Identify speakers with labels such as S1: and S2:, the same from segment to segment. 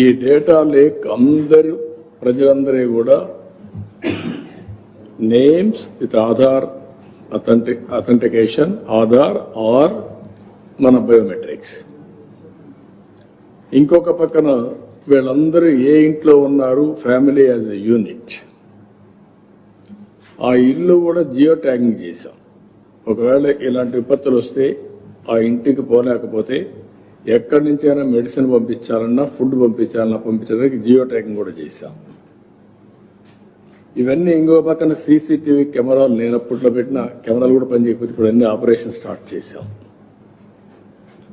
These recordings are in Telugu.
S1: ఈ డేటా లేక్ అందరు ప్రజలందరి కూడా names with Aadhaar authentication authentication Aadhaar or మన బయోమెట్రిక్స్. ఇంకొక పక్కన వీళ్ళందరూ ఏ ఇంట్లో ఉన్నారు? Family as a unit. ఆ ఇల్లు కూడా జియో ట్యాగింగ్ చేశాం. ఒకవేళ ఇలాంటి విపత్తులు వస్తే ఆ ఇంటికి పోలేకపోతే ఎక్కడి నుంచైనా మెడిసిన్ పంపించాలన్నా ఫుడ్ పంపించాలన్నా పంపించడానికి జియో ట్యాగింగ్ కూడా చేశాం. ఇవన్నీ ఇంకో పక్కన సీసీటీవీ కెమెరాలు నేను అప్పట్లో పెట్టిన కెమెరాలు కూడా పనిచేయకపోతే ఇప్పుడు అన్ని ఆపరేషన్ స్టార్ట్ చేశాం.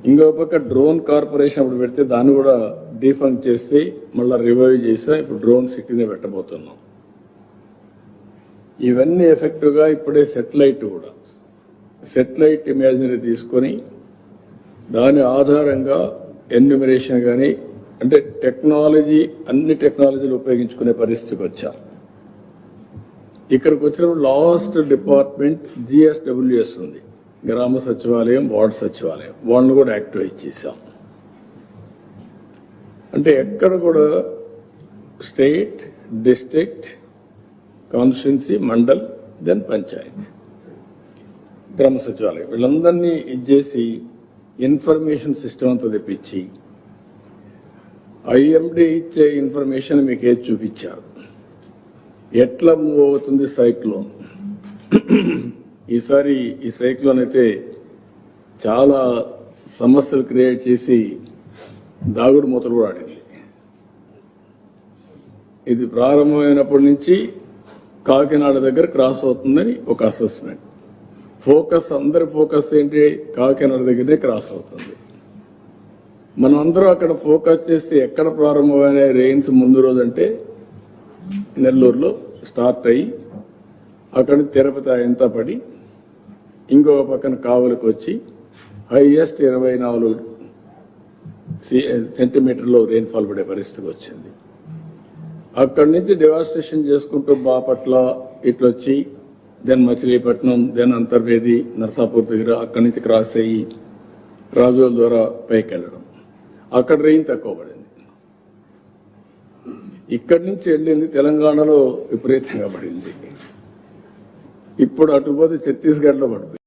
S1: ఇంకో పక్క డ్రోన్ కార్పొరేషన్ అప్పుడు పెడితే దాన్ని కూడా డీఫండ్ చేస్తే మళ్ళీ రివైవ్ చేసా ఇప్పుడు డ్రోన్ సిటీనే పెట్టబోతున్నాం. ఇవన్నీ ఎఫెక్టివ్గా ఇప్పుడే సెటిలైట్ కూడా. సెటిలైట్ ఇమేజరీ తీసుకొని దాని ఆధారంగా ఎన్యూమరేషన్ కానీ అంటే టెక్నాలజీ అన్ని టెక్నాలజీలు ఉపయోగించుకునే పరిస్థితికి వచ్చాం. ఇక్కడికి వచ్చినప్పుడు లాస్ట్ డిపార్ట్మెంట్ జిఎస్డబ్ల్యూఎస్ ఉంది. గ్రామ సచివాలయం వార్డు సచివాలయం. వాళ్ళని కూడా యాక్టివేట్ చేశాం. అంటే ఎక్కడ కూడా state district constituency mandal then panchayat. గ్రామ సచివాలయం. వీళ్ళందరినీ ఇచ్చేసి ఇన్ఫర్మేషన్ సిస్టమ్ అంతా తెప్పించి ఐఎండి ఇచ్చే ఇన్ఫర్మేషన్ మీకు ఏది చూపించారు? ఎట్లా మూవ్ అవుతుంది సైక్లోన్? ఈసారి ఈ సైక్లోన్ అయితే చాలా సమస్యలు క్రియేట్ చేసి దాగుడు మూతలు కూడా ఆడింది. ఇది ప్రారంభమైనప్పటి నుంచి కాకినాడ దగ్గర క్రాస్ అవుతుందని ఒక అసెస్మెంట్ ఫోకస్ అందరి ఫోకస్ ఏంటి? కాకినాడ దగ్గరనే క్రాస్ అవుతుంది. మనం అందరూ అక్కడ ఫోకస్ చేసి ఎక్కడ ప్రారంభమైన రెయిన్స్ ముందు రోజు అంటే నెల్లూరులో స్టార్ట్ అయ్యి అక్కడ తిరుపతి ఎంత పడి ఇంకొక పక్కన కావులకు వచ్చి హైయెస్ట్ ఇరవై నాలుగు సి- సెంటీమీటర్లో రెయిన్ఫాల్ పడే పరిస్థితికి వచ్చింది. అక్కడి నుంచి డివాస్టేషన్ చేసుకుంటూ బాపట్ల ఇట్లొచ్చి దెన్ మచిలీపట్నం దెన్ అంతర్వేది నర్సాపూర్ దగ్గర అక్కడి నుంచి క్రాస్ అయ్యి రాజోల ద్వారా పైకి వెళ్ళడం. అక్కడ రెయిన్ తక్కువ పడింది. ఇక్కడి నుంచి వెళ్ళింది తెలంగాణలో విపరీతంగా పడింది. ఇప్పుడు అటుపోతే ఛత్తీస్గఢ్లో పడిపోయింది.